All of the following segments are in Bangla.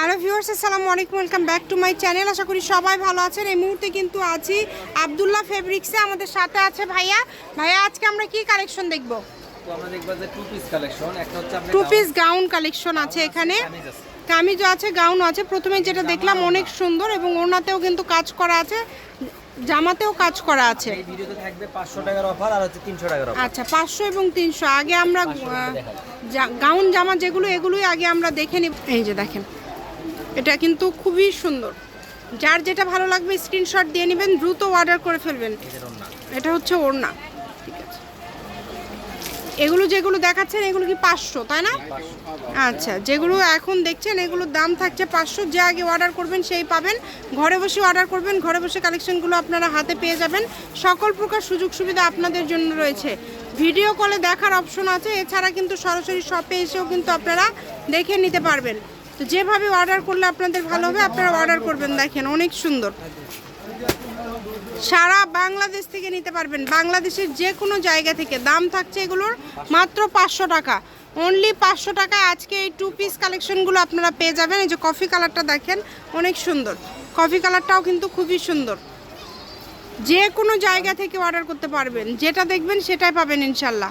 হ্যালো ভিউয়ার্স আসসালামু আলাইকুম welcome back to my channel. আশা করি সবাই ভালো আছেন। এই মুহূর্তে কিন্তু আছি আবদুল্লাহ ফেব্রিক্সে আমাদের সাথে আছে ভাইয়া। ভাইয়া আজকে আমরা কি কালেকশন দেখব? আমরা দেখব যে টু পিস কালেকশন একটা হচ্ছে আপনার টু পিস গাউন কালেকশন আছে এখানে। কামিজ আছে। কামিজও আছে গাউন আছে। প্রথমে যেটা দেখলাম অনেক সুন্দর এবং ওনাতেও কিন্তু কাজ করা আছে জামাতেও কাজ করা আছে। এই ভিডিওতে থাকবে পাঁচশো টাকার অফার আর হচ্ছে তিনশো টাকার অফার আচ্ছা পাঁচশো এবং তিনশো। আগে আমরা গাউন জামা যেগুলো এগুলোই আগে আমরা দেখে নিব। এই যে দেখেন এটা কিন্তু খুবই সুন্দর। যার যেটা ভালো লাগবে স্ক্রিনশট দিয়ে নেবেন, দ্রুত অর্ডার করে ফেলবেন। এটা হচ্ছে ওড়না। এগুলো যেগুলো দেখাচ্ছেন, এগুলো কি পাঁচশো, তাই না? আচ্ছা যেগুলো এখন দেখছেন, এগুলোর দাম থাকছে পাঁচশো। যে আগে অর্ডার করবেন, সেই পাবেন। ঘরে বসে অর্ডার করবেন, ঘরে বসে কালেকশনগুলো আপনারা হাতে পেয়ে যাবেন। সকল প্রকার সুযোগ সুবিধা আপনাদের জন্য রয়েছে। ভিডিও কলে দেখার অপশন আছে। এছাড়া কিন্তু সরাসরি শপে এসেও কিন্তু আপনারা দেখে নিতে পারবেন। তো যেভাবে অর্ডার করলে আপনাদের ভালো হবে, আপনারা অর্ডার করবেন, দেখেন, অনেক সুন্দর। সারা বাংলাদেশ থেকে নিতে পারবেন। বাংলাদেশের যে কোনো জায়গা থেকে। দাম থাকছে এগুলোর মাত্র পাঁচশো টাকা। অনলি পাঁচশো টাকায় আজকে এই টু পিস কালেকশনগুলো আপনারা পেয়ে যাবেন। এই যে কফি কালারটা দেখেন, অনেক সুন্দর। কফি কালারটাও কিন্তু খুবই সুন্দর। যে কোনো জায়গা থেকে অর্ডার করতে পারবেন। যেটা দেখবেন সেটাই পাবেন ইনশাল্লাহ।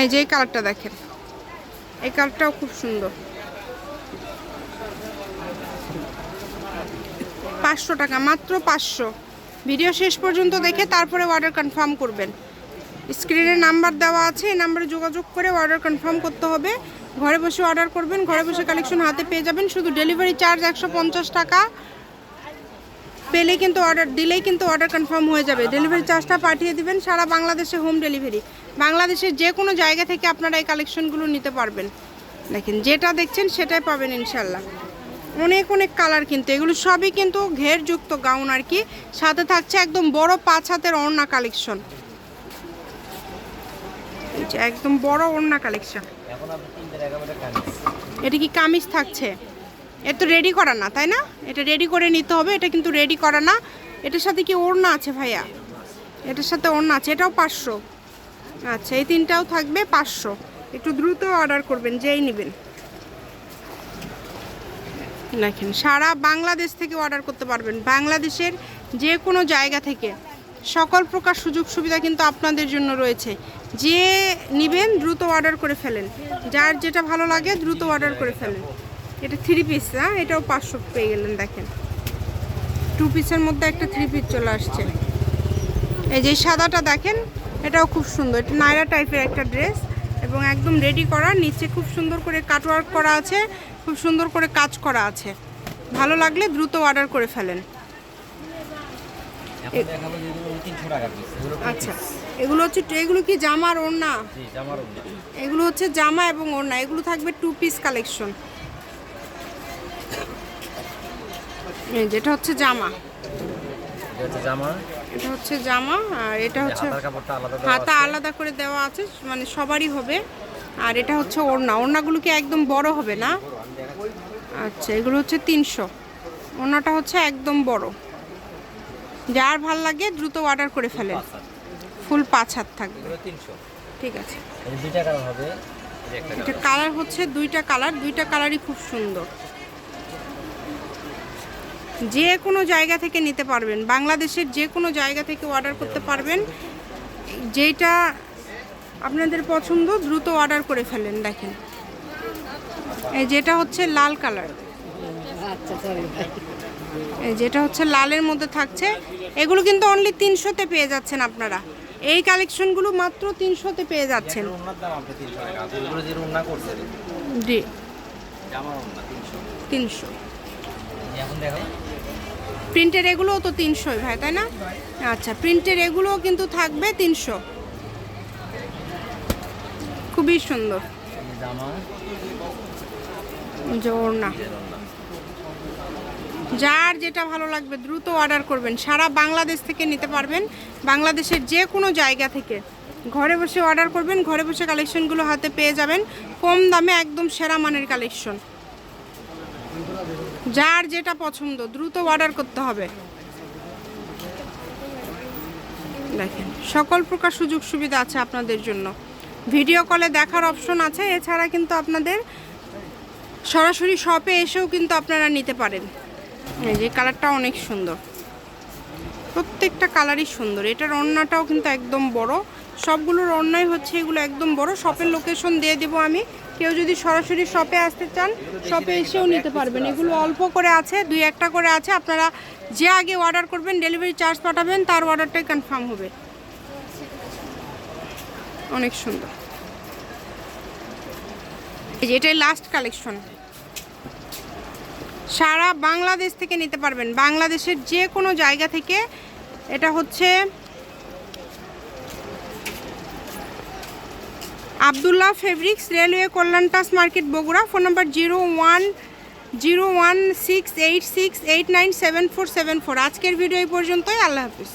এই যে কালারটা দেখেন। এই কালারটাও খুব সুন্দর। পাঁচশো টাকা, মাত্র পাঁচশো। ভিডিও শেষ পর্যন্ত দেখে তারপরে অর্ডার কনফার্ম করবেন। স্ক্রিনে নাম্বার দেওয়া আছে, এই নাম্বারে যোগাযোগ করে অর্ডার কনফার্ম করতে হবে। ঘরে বসে অর্ডার করবেন, ঘরে বসে কালেকশন হাতে পেয়ে যাবেন। শুধু ডেলিভারি চার্জ একশো পঞ্চাশ টাকা। পেলে কিন্তু অর্ডার দিলেই কিন্তু অর্ডার কনফার্ম হয়ে যাবে। ডেলিভারি চার্জটা পাঠিয়ে দিবেন সারা বাংলাদেশে হোম ডেলিভারি বাংলাদেশের যে কোনো জায়গা থেকে আপনারা এই কালেকশনগুলো নিতে পারবেন। দেখেন যেটা দেখছেন সেটাই পাবেন ইনশাল্লাহ অনেক অনেক কালার কিন্তু এগুলো সবই কিন্তু ঘেরযুক্ত গাউন আর কি। সাথে থাকছে একদম বড় পাঁচ হাতের ওড়না কালেকশন। একদম বড় ওড়না কালেকশন। এটা কি কামিজ থাকছে? এ তো রেডি করা না তাই না? এটা রেডি করে নিতে হবে এটা কিন্তু রেডি করা না। এটার সাথে কি ওড়না আছে ভাইয়া? এটার সাথে ওড়না আছে এটাও পাঁচশো। আচ্ছা এই তিনটাও থাকবে পাঁচশো। একটু দ্রুত অর্ডার করবেন, যেই নেবেন। দেখেন, সারা বাংলাদেশ থেকে অর্ডার করতে পারবেন। বাংলাদেশের যে কোনো জায়গা থেকে। সকল প্রকার সুযোগ সুবিধা কিন্তু আপনাদের জন্য রয়েছে। যে নেবেন, দ্রুত অর্ডার করে ফেলেন। যার যেটা ভালো লাগে, দ্রুত অর্ডার করে ফেলেন। এটা থ্রি পিস না এটাও পাঁচশো পেয়ে গেলেন, দেখেন। টু পিসের মধ্যে একটা থ্রি পিস চলে আসছে। এই যে সাদাটা দেখেন এটাও খুব সুন্দর। এটা নায়রা টাইপের একটা ড্রেস এবং একদম রেডি করা নিচে খুব সুন্দর করে কাটওয়ার্ক করা আছে খুব সুন্দর করে কাজ করা আছে। ভালো লাগলে দ্রুত অর্ডার করে ফেলেন। আচ্ছা এগুলো হচ্ছে এগুলো কি জামার ওড়না? ওড়না। এগুলো হচ্ছে জামা এবং ওড়না এগুলো থাকবে টু পিস কালেকশন যেটা হচ্ছে জামা। হচ্ছে জামা। এটা হচ্ছে জামা আর এটা হচ্ছে হাতা আলাদা করে দেওয়া আছে মানে সবারই হবে। আর এটা হচ্ছে ওড়না। ওড়নাগুলো কি একদম বড় হবে না? আচ্ছা এগুলো হচ্ছে তিনশো। ওড়নাটা হচ্ছে একদম বড়। যার ভালো লাগে দ্রুত অর্ডার করে ফেলেন হাত। ফুল পাঁচ হাত থাকবে। ঠিক আছে। এটা কালার হচ্ছে দুইটা কালার দুইটা কালারই খুব সুন্দর। যে কোনো জায়গা থেকে নিতে পারবেন। বাংলাদেশের যে কোনো জায়গা থেকে অর্ডার করতে পারবেন। যেটা আপনাদের পছন্দ দ্রুত অর্ডার করে ফেলেন দেখেন। এই যেটা হচ্ছে লাল কালার। এই যেটা হচ্ছে লালের মধ্যে থাকছে। এগুলো কিন্তু অনলি তিনশোতে পেয়ে যাচ্ছেন আপনারা। এই কালেকশনগুলো মাত্র তিনশোতে পেয়ে যাচ্ছেন। তিনশো। তিনশো। তিনশো দেখো প্রিন্টের এগুলোও তো তিনশোই ভাই, তাই না? আচ্ছা প্রিন্টের এগুলোও কিন্তু থাকবে তিনশো। খুবই সুন্দর। এর ওড়না যার যেটা ভালো লাগবে দ্রুত অর্ডার করবেন। সারা বাংলাদেশ থেকে নিতে পারবেন। বাংলাদেশের যে কোনো জায়গা থেকে। ঘরে বসে অর্ডার করবেন, ঘরে বসে কালেকশনগুলো হাতে পেয়ে যাবেন। কম দামে একদম সেরা মানের কালেকশন যার যেটা পছন্দ, দ্রুত অর্ডার করতে হবে। দেখেন, সকল প্রকার সুযোগ সুবিধা আছে আপনাদের জন্য। ভিডিও কলে দেখার অপশন আছে, এছাড়া কিন্তু আপনাদের সরাসরি শপে এসেও কিন্তু আপনারা নিতে পারেন। এই যে কালারটা অনেক সুন্দর। প্রত্যেকটা কালারই সুন্দর। এটার ওড়নাটাও কিন্তু একদম বড়। সবগুলোর অন্যায় হচ্ছে, এগুলো একদম বড়। শপের লোকেশন দিয়ে দেবো আমি। কেউ যদি সরাসরি শপে আসতে চান, শপে এসেও নিতে পারবেন। এগুলো অল্প করে আছে, দুই একটা করে আছে। আপনারা যে আগে অর্ডার করবেন ডেলিভারি চার্জ পাঠাবেন, তার অর্ডারটাই কনফার্ম হবে। অনেক সুন্দর। এই যে এটাই লাস্ট কালেকশন সারা বাংলাদেশ থেকে নিতে পারবেন। বাংলাদেশের যে কোনো জায়গা থেকে, এটা হচ্ছে Abdullah fabrics, railway কল্যাণটাস market, Bogura. Phone number zero one zero one, six, eight six, eight, nine, seven, four seven, four. আজকের ভিডিও এই পর্যন্তই। আল্লাহ হাফিজ।